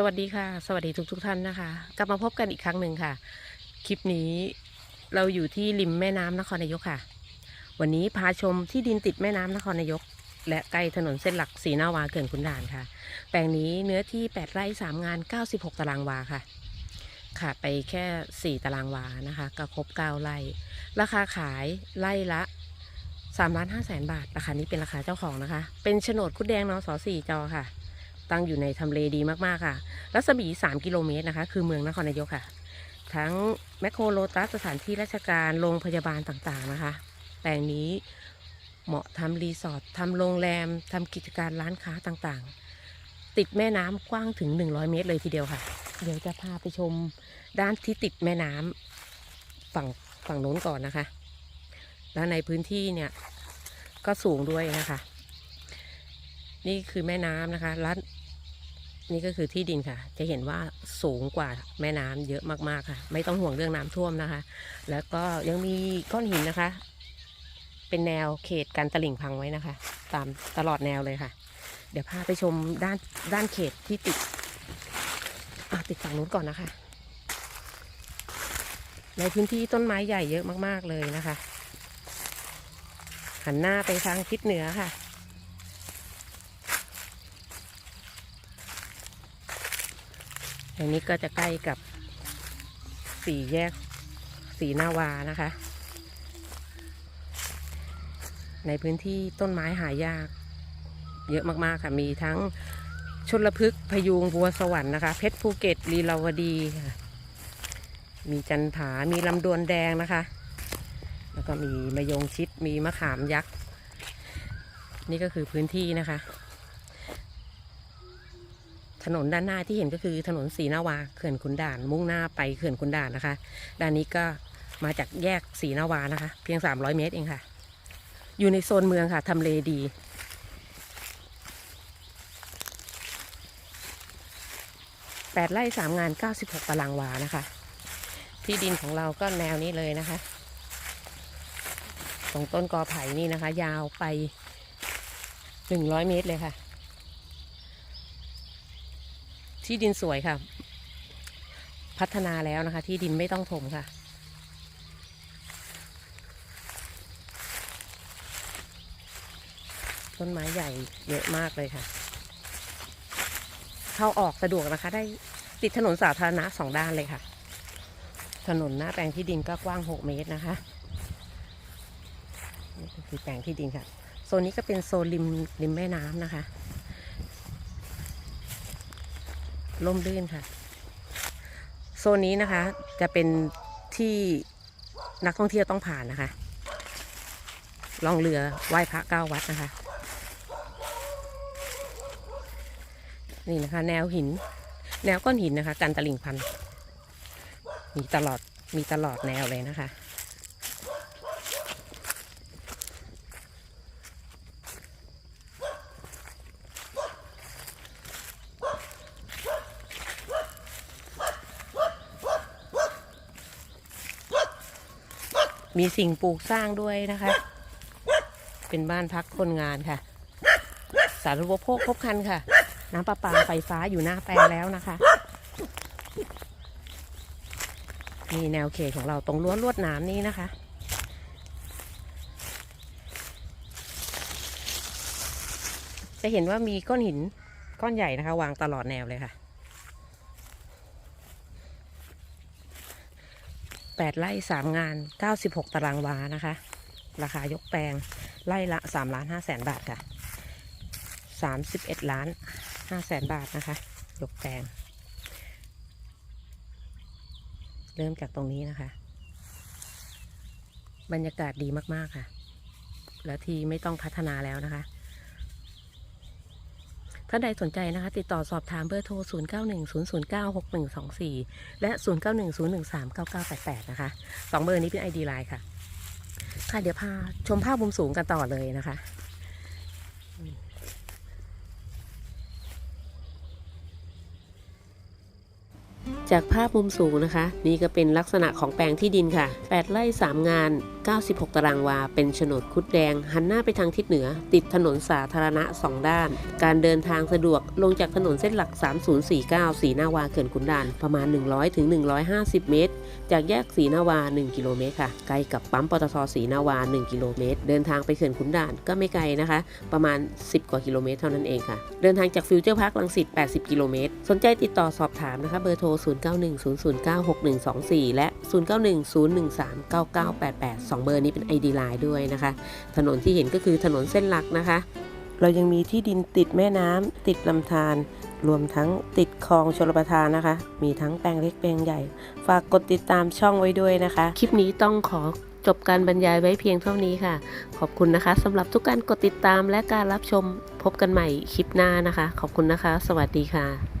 สวัสดีค่ะ สวัสดีทุกทท่านนะคะ กลับมาพบกันอีกครั้งหนึ่งค่ะ คลิปนี้เราอยู่ที่ริมแม่น้ำนครนายกค่ะ วันนี้พาชมที่ดินติดแม่น้ำนครนายก และใกล้ถนนเส้นหลักสีนาวาเกินขุนด่านค่ะ แปลงนี้เนื้อที่ 8 ไร่ 3 งาน 96 ตารางวาค่ะ ขาดไปแค่ 4 ตารางวานะคะก็ครบ 9 ไร่ ราคาขายไร่ละ3ล้าน5แสนบาท ราคานี้เป็นราคาเจ้าของนะคะ เป็นโฉนดคุดแดงนส4จอค่ะ ตั้งอยู่ในทำเลดีมากๆค่ะ รัศมี 3 กิโลเมตรนะคะ คือเมืองนครนายกค่ะ ทั้งแมคโครโลตัสสถานที่ราชการโรงพยาบาลต่างๆนะคะ แปลงนี้เหมาะทำรีสอร์ททำโรงแรมทำกิจการร้านค้าต่างๆ ติดแม่น้ำกว้างถึง 100 เมตรเลยทีเดียวค่ะ เดี๋ยวจะพาไปชมด้านที่ติดแม่น้ำฝั่งฝั่งโน้นก่อนนะคะ แล้วในพื้นที่เนี่ยก็สูงด้วยนะคะ นี่คือแม่น้ำนะคะ แล้ว นี่ก็คือที่ดินค่ะ จะเห็นว่าสูงกว่าแม่น้ำเยอะมากๆค่ะ ไม่ต้องห่วงเรื่องน้ำท่วมนะคะ แล้วก็ยังมีก้อนหินนะคะ เป็นแนวเขตการตลิ่งพังไว้นะคะ ตามตลอดแนวเลยค่ะ เดี๋ยวพาไปชมด้านด้านเขตที่ติดอะติดฝั่งนู้นก่อนนะคะ ในพื้นที่ต้นไม้ใหญ่เยอะมากๆเลยนะคะ หันหน้าไปทางทิศเหนือค่ะ อันนี้ก็จะใกล้กับสี่แยกสีนาวานะคะ ในพื้นที่ต้นไม้หายาก เยอะมากๆค่ะ มีทั้งชลพฤกษ์พยุงบัวสวรรค์นะคะ เพชรภูเก็ตลีลาวดีค่ะ มีจันผา มีลำดวนแดงนะคะ แล้วก็มีมะยงชิด มีมะขามยักษ์ นี่ก็คือพื้นที่นะคะ ถนนด้านหน้าที่เห็นก็คือถนนสีนาวาเขื่อนขุนด่าน มุ่งหน้าไปเขื่อนขุนด่านนะคะ ด้านนี้ก็มาจากแยกสีนาวานะคะ เพียง 300 เมตรเองค่ะ อยู่ในโซนเมืองค่ะทำเลดี แปดไร่สามงาน 96 ตารางวานะคะ ที่ดินของเราก็แนวนี้เลยนะคะตรงต้นกอไผ่นี่นะคะ ยาวไป 100 เมตรเลยค่ะ ที่ดินสวยค่ะ พัฒนาแล้วนะคะ ที่ดินไม่ต้องถมค่ะ ต้นไม้ใหญ่เยอะมากเลยค่ะ เข้าออกสะดวกนะคะ ได้ติดถนนสาธารณะสองด้านเลยค่ะ ถนนหน้าแปลงที่ดินก็กว้าง6เมตรนะคะนี่คือแปลงที่ดินค่ะ โซนนี้ก็เป็นโซนริมริมแม่น้ำนะคะ ล่มลื่นค่ะ โซนนี้นะคะ จะเป็นที่นักท่องเที่ยวต้องผ่านนะคะล่องเรือไหว้พระเก้าวัดนะคะ นี่นะคะ แนวหิน แนวก้อนหินนะคะ กันตลิ่งพัน มีตลอด มีตลอดแนวเลยนะคะ มีสิ่งปลูกสร้างด้วยนะคะ เป็นบ้านพักคนงานค่ะ สาธารณูปโภคครบคันค่ะ น้ำประปาไฟฟ้าอยู่หน้าแปลงแล้วนะคะนี่แนวเขตของเราตรงรั้วลวดหนามนี้นะคะจะเห็นว่ามีก้อนหินก้อนใหญ่นะคะ วางตลอดแนวเลยค่ะ แปดไร่สามงานเก้าสิบหกตารางวานะคะ ราคายกแปลงไร่ละสามล้านห้าแสนบาทค่ะสามสิบเอ็ดล้านห้าแสนบาทนะคะ ยกแปลง เริ่มจากตรงนี้นะคะ บรรยากาศดีมาก ๆ ค่ะ แล้วทีไม่ต้องพัฒนาแล้วนะคะ ถ้าใดสนใจนะคะ ติดต่อสอบถามเบอร์โทร 0 9 1 0 0 9 6 1 2 4 และ 0 9 1 0 1 3 9 9 8 8 นะคะสองเบอร์นี้เป็น ID ไลน์ค่ะ ค่ะเดี๋ยวพาชมภาพมุมสูงกันต่อเลยนะคะจากภาพมุมสูงนะคะ นี่ก็เป็นลักษณะของแปลงที่ดินค่ะ 8 ไร่ 3 งาน 96 ตารางวา เป็นโฉนดคุดแดง หันหน้าไปทางทิศเหนือ ติดถนนสาธารณะ 2 ด้าน การเดินทางสะดวกลงจากถนนเส้นหลัก 3049 สีนาวาเขื่อนขุนด่าน ประมาณ 100ถึง150 เมตร จากแยกสีนาวา 1 กิโลเมตรค่ะ ใกล้กับปั๊มปตทสีนาวา 1 กิโลเมตร เดินทางไปเขื่อนขุนด่านก็ไม่ไกลนะคะ ประมาณ 10 กว่ากิโลเมตรเท่านั้นเองค่ะ เดินทางจากฟิวเจอร์พาร์คลังสิต 80 กิโลเมตร สนใจติดต่อสอบถามนะคะเบอร์โทร 0910096124 และ 0910139988 2 เบอร์นี้เป็น ID Line ด้วยนะคะ ถนนที่เห็นก็คือถนนเส้นหลักนะคะ เรายังมีที่ดินติดแม่น้ำติดลำธารรวมทั้งติดคลองชลประทานนะคะ มีทั้งแปลงเล็กแปลงใหญ่ ฝากกดติดตามช่องไว้ด้วยนะคะ คลิปนี้ต้องขอจบการบรรยายไว้เพียงเท่านี้ค่ะ ขอบคุณนะคะสำหรับทุกการกดติดตามและการรับชมพบกันใหม่คลิปหน้านะคะ ขอบคุณนะคะ สวัสดีค่ะ